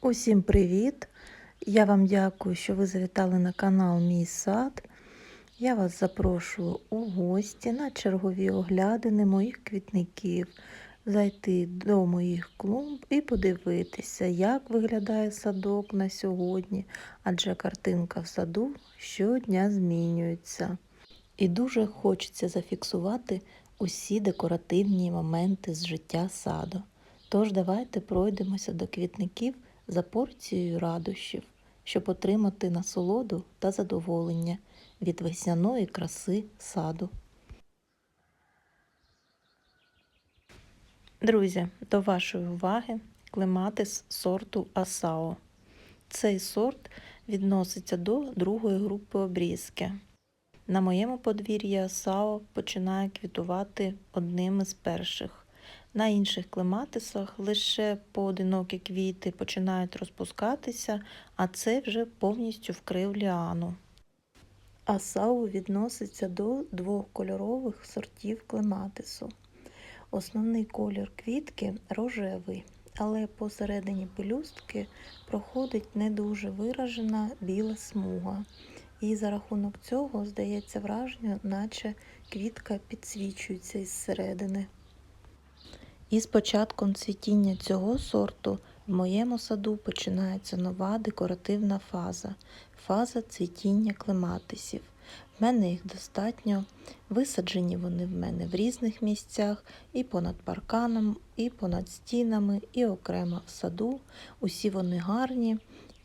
Усім привіт! Я вам дякую, що ви завітали на канал Мій сад. Я вас запрошую у гості на чергові оглядини моїх квітників, зайти до моїх клумб і подивитися, як виглядає садок на сьогодні, адже картинка в саду щодня змінюється. І дуже хочеться зафіксувати усі декоративні моменти з життя саду. Тож давайте пройдемося до квітників за порцією радощів, щоб отримати насолоду та задоволення від весняної краси саду. Друзі, до вашої уваги клематис сорту Асао. Цей сорт відноситься до другої групи обрізки. На моєму подвір'ї Асао починає квітувати одним із перших. На інших клематисах лише поодинокі квіти починають розпускатися, а це вже повністю вкрив ліану. Асау відноситься до двохкольорових сортів клематису. Основний колір квітки рожевий, але посередині пелюстки проходить не дуже виражена біла смуга. І за рахунок цього здається враження, наче квітка підсвічується із середини. І з початком цвітіння цього сорту в моєму саду починається нова декоративна фаза фаза цвітіння клематисів. В мене їх достатньо. Висаджені вони в мене в різних місцях, і понад парканом, і понад стінами, і окремо в саду. Усі вони гарні.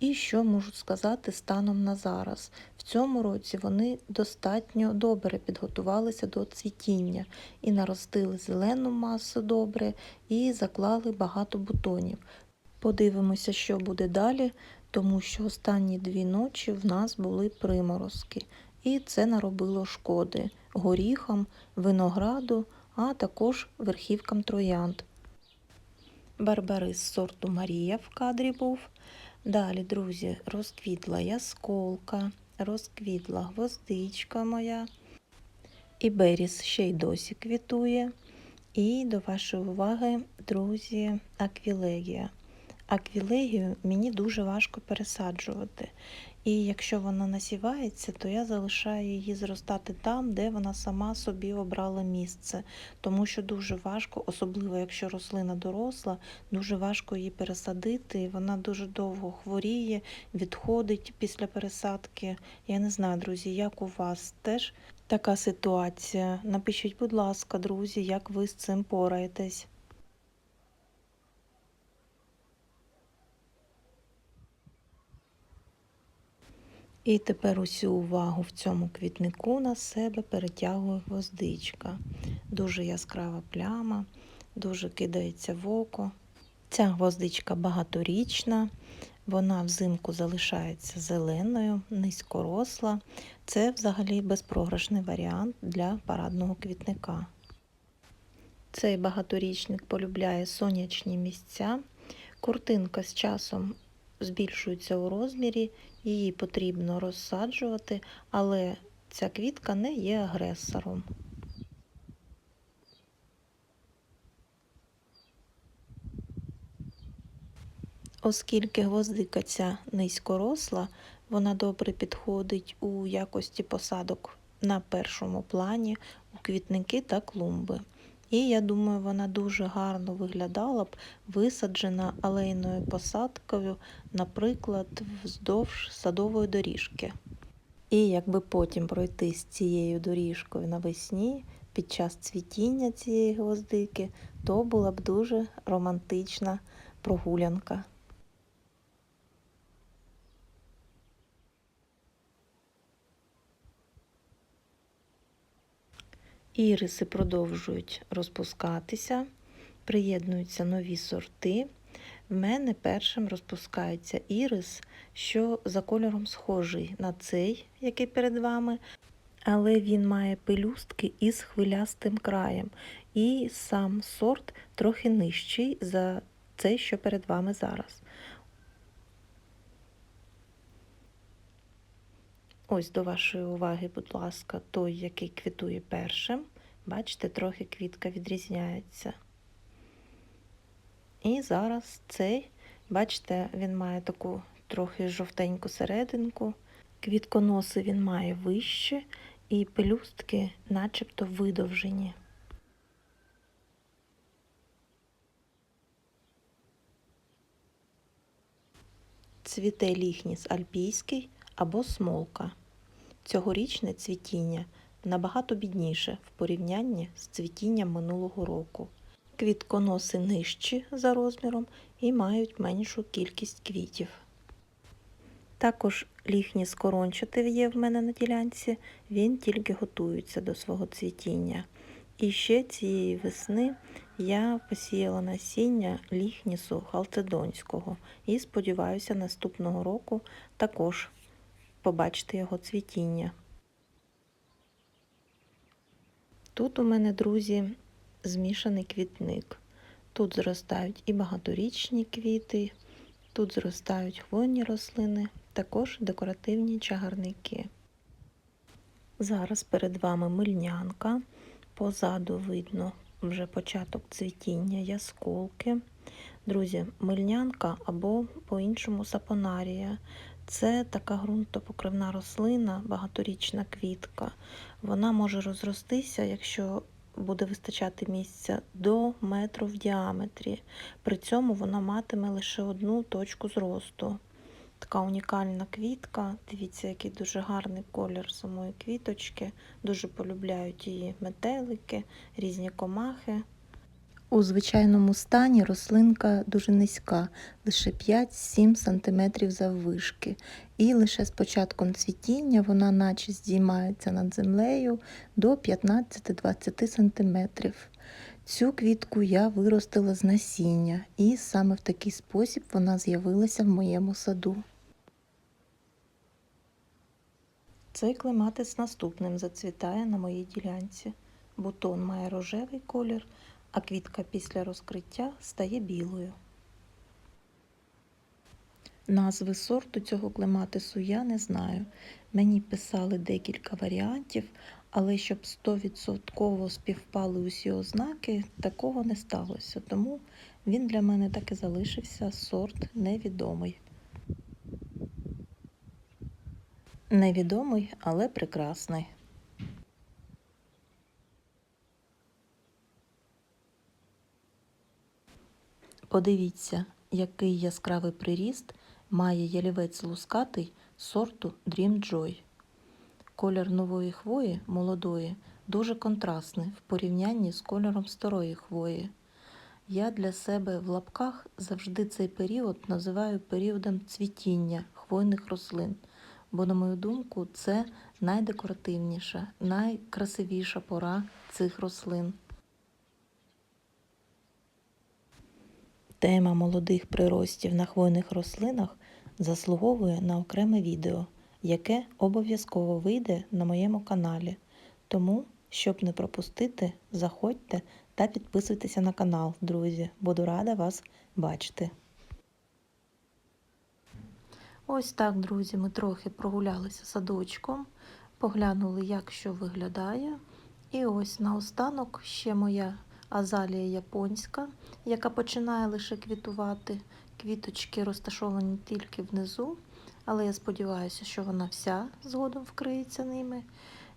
І що можу сказати станом на зараз? В цьому році вони достатньо добре підготувалися до цвітіння і наростили зелену масу добре і заклали багато бутонів. Подивимося, що буде далі, тому що останні дві ночі в нас були приморозки, і це наробило шкоди горіхам, винограду, а також верхівкам троянд. Барбарис сорту Марія в кадрі був. Далі, друзі, розквітла ясколка, розквітла гвоздичка моя. І Беріс ще й досі квітує. І до вашої уваги, друзі, аквілегія. Аквілегію мені дуже важко пересаджувати. І якщо вона насівається, то я залишаю її зростати там, де вона сама собі обрала місце. Тому що дуже важко, особливо якщо рослина доросла, дуже важко її пересадити. Вона дуже довго хворіє, відходить після пересадки. Я не знаю, друзі, як у вас теж така ситуація. Напишіть, будь ласка, друзі, як ви з цим пораєтесь. І тепер усю увагу в цьому квітнику на себе перетягує гвоздичка. Дуже яскрава пляма, дуже кидається в око. Ця гвоздичка багаторічна, вона взимку залишається зеленою, низькоросла. Це взагалі безпрограшний варіант для парадного квітника. Цей багаторічник полюбляє сонячні місця. Куртинка з часом збільшується у розмірі, її потрібно розсаджувати, але ця квітка не є агресором. Оскільки гвоздика ця низькоросла, вона добре підходить у якості посадок на першому плані у квітники та клумби. І я думаю, вона дуже гарно виглядала б висаджена алейною посадкою, наприклад, вздовж садової доріжки. І якби потім пройти з цією доріжкою навесні під час цвітіння цієї гвоздики, то була б дуже романтична прогулянка. Іриси продовжують розпускатися, приєднуються нові сорти. В мене першим розпускається ірис, що за кольором схожий на цей, який перед вами, але він має пелюстки із хвилястим краєм. І сам сорт трохи нижчий за цей, що перед вами зараз. Ось до вашої уваги, будь ласка, той, який квітує першим. Бачите, трохи квітка відрізняється. І зараз цей Бачите, він має таку трохи жовтеньку серединку. Квітконоси він має вище, і пелюстки начебто видовжені. Цвіте ліхніс альпійський або смолка. Цьогорічне цвітіння набагато бідніше в порівнянні з цвітінням минулого року. Квітконоси нижчі за розміром і мають меншу кількість квітів. Також ліхніс корончатий є в мене на ділянці, він тільки готується до свого цвітіння. І ще цієї весни я посіяла насіння ліхнісу халцедонського і сподіваюся наступного року також побачити його цвітіння. Тут у мене, друзі, змішаний квітник. Тут зростають і багаторічні квіти, тут зростають хвойні рослини, також декоративні чагарники. Зараз перед вами мильнянка. Позаду видно вже початок цвітіння ясколки. Друзі, мильнянка або по-іншому сапонарія. Це така ґрунтопокривна рослина, багаторічна квітка. Вона може розростися, якщо буде вистачати місця до метру в діаметрі. При цьому вона матиме лише одну точку зросту. Така унікальна квітка. Дивіться, який дуже гарний колір самої квіточки. Дуже полюбляють її метелики, різні комахи. У звичайному стані рослинка дуже низька, лише 5-7 см заввишки. І лише з початком цвітіння вона наче здіймається над землею до 15-20 см. Цю квітку я виростила з насіння, і саме в такий спосіб вона з'явилася в моєму саду. Цей клематис наступним зацвітає на моїй ділянці. Бутон має рожевий колір, а квітка після розкриття стає білою. Назви сорту цього клематису я не знаю. Мені писали декілька варіантів, але щоб 100% співпали усі ознаки, такого не сталося. Тому він для мене так і залишився сорт невідомий. Невідомий, але прекрасний. Подивіться, який яскравий приріст має ялівець лускатий сорту Dream Joy. Колір нової хвої молодої дуже контрастний в порівнянні з кольором старої хвої. Я для себе в лапках завжди цей період називаю періодом цвітіння хвойних рослин, бо, на мою думку, це найдекоративніша, найкрасивіша пора цих рослин. Тема молодих приростів на хвойних рослинах заслуговує на окреме відео, яке обов'язково вийде на моєму каналі. Тому, щоб не пропустити, заходьте та підписуйтеся на канал, друзі. Буду рада вас бачити. Ось так, друзі, ми трохи прогулялися садочком, поглянули, як що виглядає. І ось наостанок ще моя азалія японська, яка починає лише квітувати. Квіточки розташовані тільки внизу, але я сподіваюся, що вона вся згодом вкриється ними.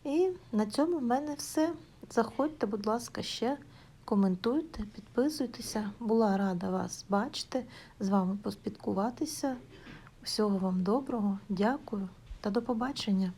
І на цьому в мене все. Заходьте, будь ласка, ще коментуйте, підписуйтеся. Була рада вас бачити, з вами поспілкуватися. Всього вам доброго, дякую та до побачення!